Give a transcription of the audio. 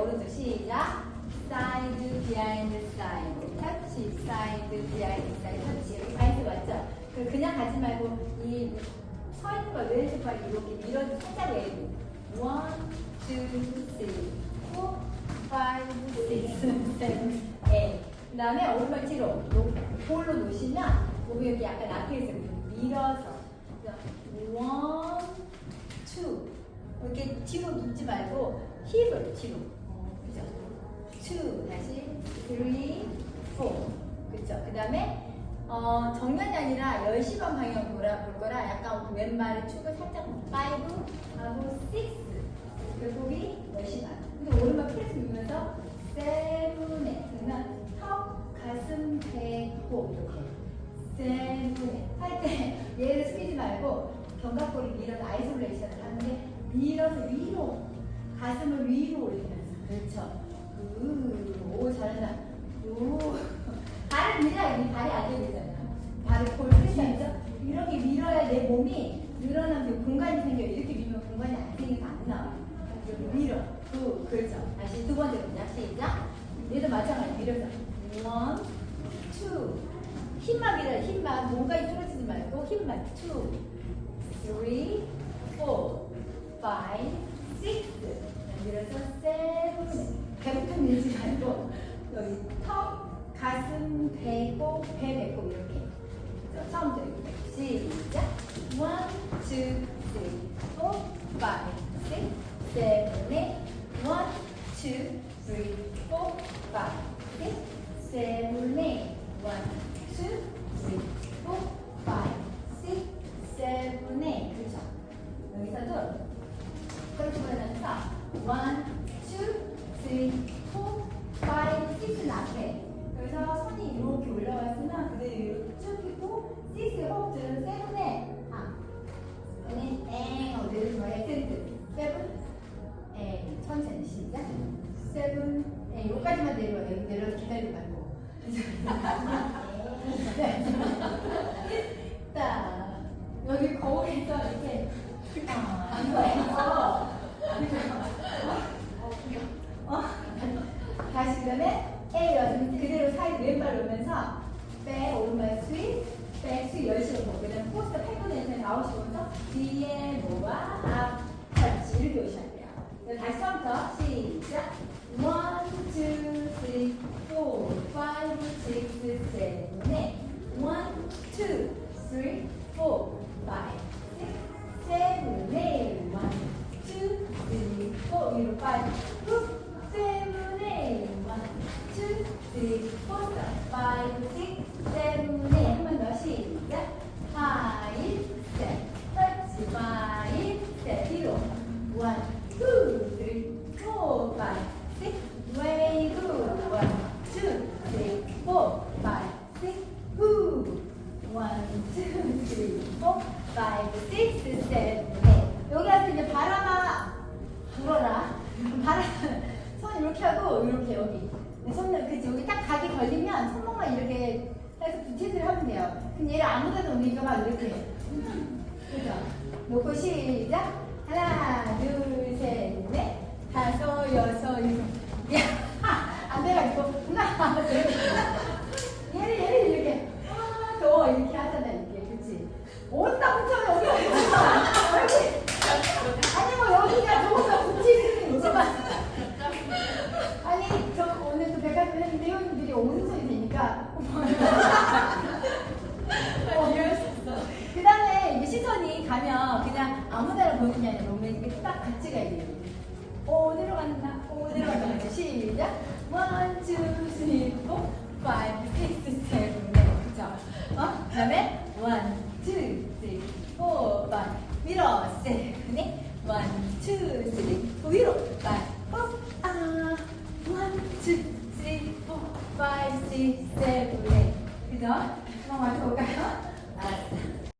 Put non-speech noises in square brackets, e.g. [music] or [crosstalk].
오른쪽 시작. 사이드 비하인드 사이드 터치 사이드 비하인드 사이드 터치 사이드 맞죠? 그 그냥 가지 말고 이 서 있는 걸 왼쪽발 이렇게 밀어 살짝 내리고 원, 투, 쓰리, 포, 파이브, 식스, 세븐, 에잇 그 다음에 오른발 뒤로 볼로 놓으시면 몸이 여기 약간 앞에 있어요. 밀어서. 원, 투 이렇게 뒤로 눕지 말고 힙을 뒤로. Two 다시 three, four. 그죠? 그 다음에 어, 정면이 아니라 10시간 방향 돌아 볼 거라 약간 왼발을 축을 살짝 five 하고 six. 결국이 10시간 근데 오른발 프레스 밀면서 seven에 그러면 턱, 가슴, 배, 호 이렇게 세븐에 할때 얘를 숙이지 말고 견갑골이 밀어서 아이솔레이션을 하는데 밀어서 위로 가슴을 위로 올리면서. 그렇죠? 우, 오 잘한다 오 발을 밀어야 이 발이 안 되잖아 발을 볼 쓰시죠? 이렇게 밀어야 내 몸이 늘어나면 공간이 생겨요. 이렇게 밀면 공간이 안 생겨서 안 나와요. 이렇게 밀어. 두 그렇죠? 다시 두 번째 동작 시작. 얘도 마찬가지. 밀어서. 원, 투. 힘만 밀어요. 힘만. 몸까지 뚫어지지 말고 힘만. two, three, four, five, six 밀어서 seven 배부터 밀지 말고 여기 턱, 가슴, 배꼽, 배, 배꼽 이렇게 자, 처음부터 이렇게 시작 one, two, three, four, five, six, seven, eight one, two, three, four, five, six, seven, eight one, two, three, seven 에 여기까지만 내려와 여기 내려서 기다리지 말고 [laughs] 딱 여기 거울에서 이렇게 아, 이거에서 어? 다시 그다음에 A 그대로 사이 왼발 놓으면서 백 오른발 스윗 백 스윗 열심히 보고 그 다음에 포스터 8분의 1 나오시면서 뒤에 모아 앞 터치 이렇게 오셔야 돼요 그래서 다시 처음부터 시작 1, 2, 3, 4, 5, 6, 7, 8 1, 2, 3, 4, 5, 6, 7, 8 1, 2, 3, 4 위로 5, 6, 7, 8 1, 2, 3, 4, 5, 6, 7, 8 한번 더 시작 5, step, touch 5, step 뒤로 1, 2, 3, 4, 5, 6 way good 1, 2, 3, 4, 5, 6 후 1, 2, 3, 4, 5, 6, 7, 8 여기 와서 이제 바람아 불어라 바람 손 이렇게 하고 이렇게 여기 네, 손을 그치 여기 딱 각이 걸리면 손목만 이렇게 해서 부채질 근데 얘를 아무 데도 올리니까 막 이렇게. 그죠? 놓고 시작. 하나 둘 셋 넷. 다섯 여섯 일곱. 야 안 돼가지고 하나 둘 얘를 얘를 이렇게. 하나 더 이렇게 하잖아 이게. 그치? 온다 여기가 여기. 아니 뭐 여기가 조금 붙일 수는 있지만. 아니 저 오늘 그 백화점 했는데 회원님들이 오른손이 되니까 어, 그 다음에 이제 시선이 가면 그냥 아무 데나 몸에 이렇게 딱 같이 가야 돼요 어디로 간다. 어디로 간다. 시작. 원, 투, 쓰리, 포, 파이브, 식스, 세븐, 네 그죠? 어? 그 다음에 원, 투, 쓰리, 포, 파이브 밀어, 세븐, 네 원, 투, 쓰리, 포 위로, 파이브, 포, 아 원, 투, 쓰리, 포, 파이브, 식스, 세븐, 네 그죠? 한번 맞춰볼까요?